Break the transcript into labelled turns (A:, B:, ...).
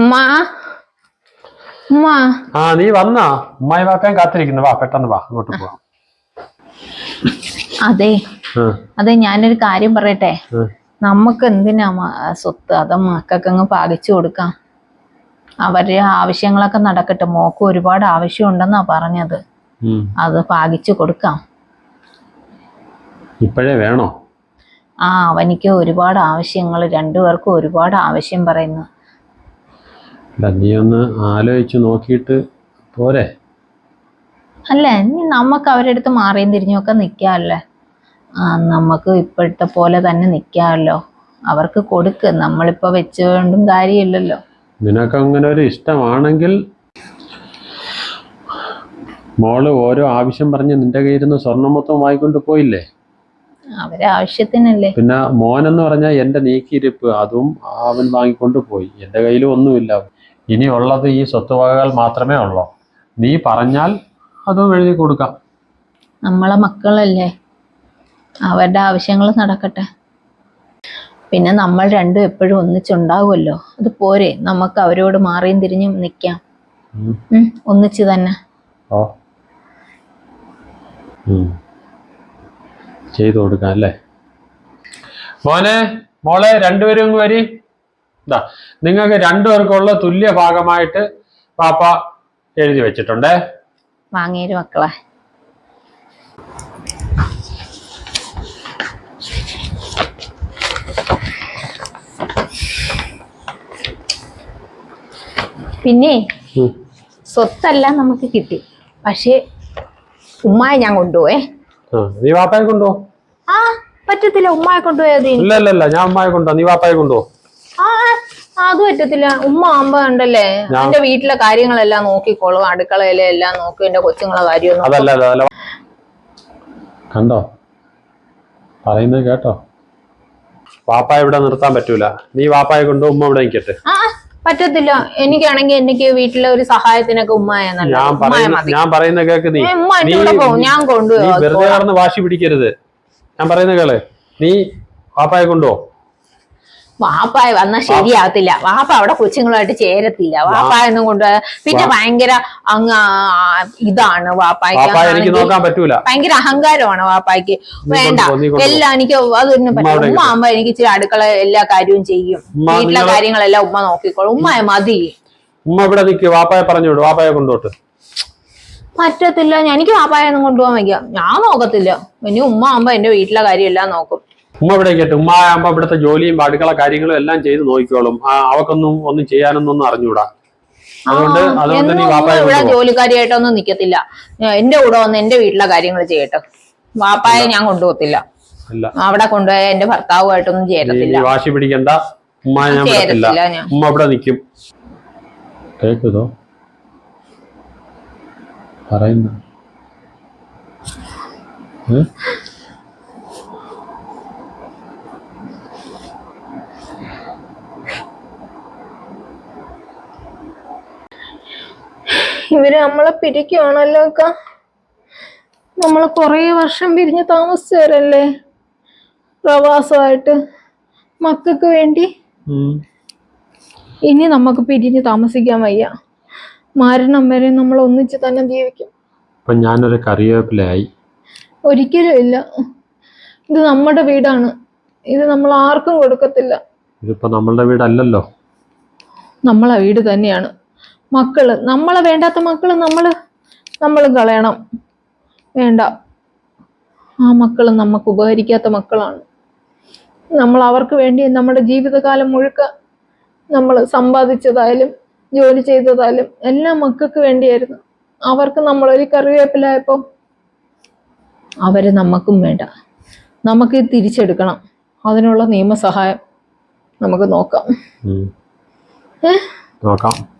A: ഉമ്മ. ഉമ്മ.
B: ആ നീ വന്നാ. ഉമ്മായി കാത്തിരിക്കുന്നു. വാ പെട്ടെന്ന് വാ. അങ്ങോട്ട് പോവാം.
A: അതെ. അതെ ഞാനൊരു കാര്യം പറയട്ടെ. നമുക്ക് എന്തിനാ സ്വത്ത്? അത് മക്കൾക്ക് അങ്ങ് പാകിച്ചു കൊടുക്കാം? അവരുടെ ആവശ്യങ്ങളൊക്കെ നടക്കട്ടെ. മോക്ക് ഒരുപാട് ആവശ്യമുണ്ടെന്നാ പറഞ്ഞത്. അത് പാകിച്ചു കൊടുക്കാം.
B: ഇപ്പോഴേ വേണോ?
A: ആ അവനിക്ക് ഒരുപാട് ആവശ്യങ്ങൾ രണ്ടുപേർക്കും ഒരുപാട് ആവശ്യം പറയുന്നു.
B: അല്ല നീ ഒന്ന് ആലോചിച്ച് നോക്കിയിട്ട് പോരെ.
A: അല്ല ഇനി നമുക്ക് അവരുടെ അടുത്ത് മാറിയും തിരിഞ്ഞൊക്കെ നിൽക്കാമല്ലേ ആ നമുക്ക് ഇപ്പോഴത്തെ പോലെ തന്നെ നിൽക്കാമല്ലോ അവർക്ക് കൊടുക്ക്. നമ്മളിപ്പോൾ വെച്ചുകൊണ്ടും കാര്യമില്ലല്ലോ.
B: നിനക്ക് അങ്ങനെ ഒരു ഇഷ്ടമാണെങ്കിൽ മോൾ ഓരോ ആവശ്യം പറഞ്ഞ് നിന്റെ കയ്യിൽ നിന്ന് സ്വർണം മൊത്തം വാങ്ങിക്കൊണ്ട് പോയില്ലേ?
A: അവരെ ആവശ്യത്തിനല്ലേ?
B: പിന്നെ മോനെന്ന് പറഞ്ഞാൽ എന്റെ നീക്കിയിരിപ്പ് അതും അവൻ വാങ്ങിക്കൊണ്ട് പോയി. എന്റെ കയ്യിലും ഒന്നുമില്ല. ഇനി ഉള്ളത് ഈ സ്വത്തുവകകൾ മാത്രമേ ഉള്ളൂ? നീ പറഞ്ഞാൽ അതും എഴുതി കൊടുക്കാം.
A: നമ്മളെ മക്കളല്ലേ? അവരുടെ ആവശ്യങ്ങൾ നടക്കട്ടെ. പിന്നെ നമ്മൾ രണ്ടും എപ്പോഴും ഒന്നിച്ചുണ്ടാവുമല്ലോ? അത് പോരെ നമുക്ക് അവരോട് മാറിയും തിരിഞ്ഞും നിൽക്കാം ഒന്നിച്ച് തന്നെ.
B: ചെയ്തു കൊടുക്കാം അല്ലേ? മോനെ മോളെ രണ്ടുപേരും വരി. ഇതാ നിങ്ങൾക്ക് രണ്ടുപേർക്കുള്ള തുല്യ ഭാഗമായിട്ട് പാപ്പ എഴുതി വെച്ചിട്ടുണ്ടേ.
A: വാങ്ങിയൊരു മക്കളെ. പിന്നെ സ്വത്തല്ല നമുക്ക് കിട്ടി. പക്ഷേ ഉമ്മായ ഞാൻ കൊണ്ടുപോയേ.
B: നീ വാപ്പായെ കൊണ്ടുപോ.
A: ആ പറ്റത്തില്ല ഉമ്മായ കൊണ്ടുപോയത്.
B: ഇല്ല ഇല്ല ഞാൻ ഉമ്മായി കൊണ്ടുപോ. നീ വാപ്പായെ കൊണ്ടുപോ.
A: അത് പറ്റത്തില്ല ഉമ്മ ആകുമ്പോ ഉണ്ടല്ലേ എന്റെ വീട്ടിലെ കാര്യങ്ങളെല്ലാം നോക്കിക്കോളും അടുക്കളയിലെ എല്ലാം നോക്കും എന്റെ കൊച്ചുങ്ങളെ കാര്യം
B: അതല്ല അതല്ല അതല്ല. കണ്ടോ? പറയുന്നത് കേട്ടോ. വാപ്പായ ഇവിടെ നിർത്താൻ പറ്റൂല. നീ വാപ്പായെ കൊണ്ട് ഉമ്മ ഇവിടെ നിൽക്കട്ടെ.
A: പറ്റത്തില്ല. എനിക്കാണെങ്കിൽ എനിക്ക് വീട്ടിലെ ഒരു സഹായത്തിനൊക്കെ ഉമ്മായ നല്ല
B: ഞാൻ പറയുന്ന കേക്ക് നീ.
A: ഞാൻ കൊണ്ടുപോകും
B: വെറുതെ വാശി പിടിക്കരുത്. ഞാൻ പറയുന്ന കേളെ. നീ വാപ്പായെ കൊണ്ടുപോ.
A: വാപ്പായ വന്നാൽ ശരിയാകത്തില്ല വാപ്പ അവിടെ കൊച്ചുങ്ങളുമായിട്ട് ചേരത്തില്ല. വാപ്പായൊന്നും കൊണ്ട് പിന്നെ ഭയങ്കര അങ്ങ് ഇതാണ് വാപ്പായ്ക്ക്. ഭയങ്കര അഹങ്കാരമാണ് വാപ്പായ്ക്ക്. വേണ്ട. എല്ലാം എനിക്ക് അതൊന്നും പറ്റില്ല ഉമ്മ ആകുമ്പോ എനിക്ക് ഇച്ചിരി അടുക്കള എല്ലാ കാര്യവും ചെയ്യും. വീട്ടിലെ കാര്യങ്ങളെല്ലാം ഉമ്മ നോക്കിക്കോളും. ഉമ്മ മതി.
B: ഉമ്മ ഇവിടെ നിൽക്കുക വാപ്പായ പറഞ്ഞു വാപ്പായ കൊണ്ടോട്ട്
A: പറ്റത്തില്ല. എനിക്ക് വാപ്പായൊന്നും കൊണ്ടുപോകാൻ വയ്ക്കാം ഞാൻ നോക്കത്തില്ല. ഇനി ഉമ്മ ആകുമ്പോ എന്റെ വീട്ടിലെ കാര്യം എല്ലാം നോക്കും.
B: ഉമ്മ ഇവിടെ കേട്ട് ഉമ്മ ആകുമ്പോ ഇവിടുത്തെ ജോലിയും അടുക്കള കാര്യങ്ങളും എല്ലാം ചെയ്ത് നോക്കിക്കോളും. അവക്കൊന്നും ഒന്നും ചെയ്യാനൊന്നും ഒന്നും അറിഞ്ഞൂടാ അതുകൊണ്ട് അതുകൊണ്ട് നീ
A: ഇവിടെ ജോലിക്കാരിയായിട്ടൊന്നും നിക്കത്തില്ല. എന്റെ കൂടെ വന്ന് എന്റെ വീട്ടിലെ കാര്യങ്ങൾ ചെയ്യട്ടെ. വാപ്പായെ ഞാൻ കൊണ്ടുപോകത്തില്ല.
B: അല്ല
A: അവിടെ കൊണ്ടുപോയ എന്റെ ഭർത്താവുമായിട്ടൊന്നും ചേരത്തില്ല
B: നീ വാശി പിടിക്കണ്ട. ഉമ്മ ഞാൻ
A: ചേരത്തില്ല
B: ഉമ്മ അവിടെ നിക്കും. കേക്കുതോ പറയുന്ന ഏ?
A: ഇവർ നമ്മളെ പിരിക്കുവാണല്ലോ അക്ക. നമ്മൾ കുറേ വർഷം പിരിഞ്ഞ് താമസിച്ചവരല്ലേ? പ്രവാസമായിട്ട്. മക്കൾക്ക് വേണ്ടി. ഇനി നമുക്ക് പിരിഞ്ഞ് താമസിക്കാൻ വയ്യ. മരണം വരെ നമ്മൾ ഒന്നിച്ച് തന്നെ ജീവിക്കും.
B: ഇപ്പൊ ഞാനൊരു കറിവേപ്പിലായി
A: ഒരിക്കലും ഇല്ല. ഇത് നമ്മുടെ വീടാണ്. ഇത് നമ്മൾ ആർക്കും കൊടുക്കത്തില്ല.
B: ഇതിപ്പോ നമ്മളുടെ വീടല്ലല്ലോ.
A: നമ്മളെ വീട് തന്നെയാണ്. മക്കൾ. നമ്മളെ വേണ്ടാത്ത മക്കൾ നമ്മൾ നമ്മൾ കളയണം. വേണ്ട. ആ മക്കൾ നമുക്ക് ഉപകരിക്കാത്ത മക്കളാണ്. നമ്മൾ അവർക്ക് വേണ്ടി നമ്മുടെ ജീവിതകാലം മുഴുക്ക നമ്മൾ സമ്പാദിച്ചതായാലും ജോലി ചെയ്തതായാലും എല്ലാം മക്കൾക്ക് വേണ്ടിയായിരുന്നു. അവർക്ക് നമ്മൾ ഒരു കറിവേപ്പിലായപ്പോൾ അവർ നമുക്കും വേണ്ട. നമുക്ക് തിരിച്ചെടുക്കണം. അതിനുള്ള നിയമസഹായം നമുക്ക് നോക്കാം. ഏ?
B: നോക്കാം.